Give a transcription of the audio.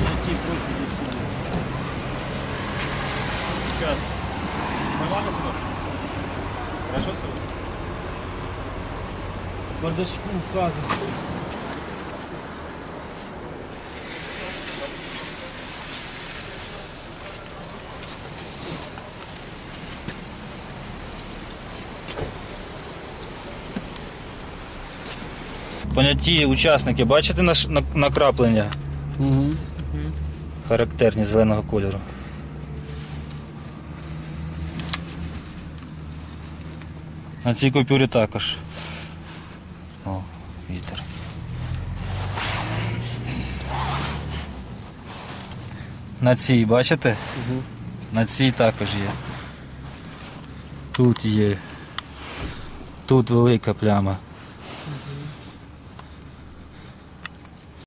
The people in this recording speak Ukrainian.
житті проще від суду. Сейчас. Нормально смотришь? Хорошо все? Бардачку вказано. Понятті учасники, бачите наш накраплення? Угу. Характерні зеленого кольору. На цій купюрі також. О, вітер. На цій, бачите? Угу. На цій також є. Тут є. Тут велика пляма.